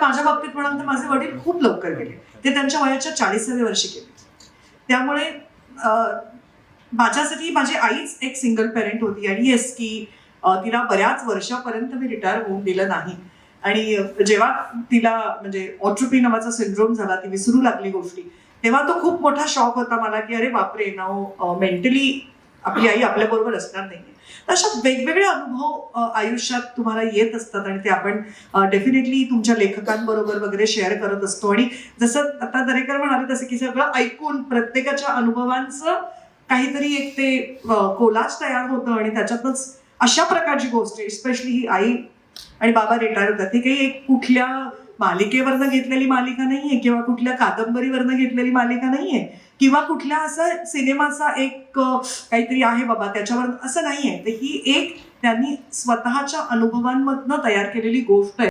तर माझ्या बाबतीत म्हणाल तर माझे वडील खूप लवकर गेले. ते त्यांच्या वयाच्या चाळीसाव्या वर्षी गेले. त्यामुळे माझ्यासाठी माझी आईच एक सिंगल पेरेंट होती आणि येस की तिला बऱ्याच वर्षापर्यंत मी रिटायर होऊन दिलं नाही. आणि जेव्हा तिला म्हणजे ऑट्रोपी नावाचा सिंड्रोम झाला ती विसरू लागली गोष्टी तेव्हा तो खूप मोठा शॉक होता मला की अरे बापरे नाव मेंटली आपली आई आपल्याबरोबर असणार नाही तर अशा वेगवेगळे अनुभव आयुष्यात तुम्हाला येत असतात आणि ते आपण डेफिनेटली तुमच्या लेखकांबरोबर वगैरे शेअर करत असतो. आणि जसं आता दरेकर म्हणाले तसं की सगळं ऐकून प्रत्येकाच्या अनुभवांचं काहीतरी एक ते कोलाज तयार होतं आणि त्याच्यातच अशा प्रकारची गोष्ट स्पेशली ही आई आणि बाबा रिटायर होतात. ती काही एक कुठल्या मालिकेवरनं घेतलेली मालिका नाहीये किंवा कुठल्या कादंबरीवरनं घेतलेली मालिका नाहीये किंवा कुठल्या असं सिनेमाचा एक काहीतरी आहे बाबा त्याच्यावर असं नाहीये. तर ही एक त्यांनी स्वतःच्या अनुभवांमधनं तयार केलेली गोष्ट आहे.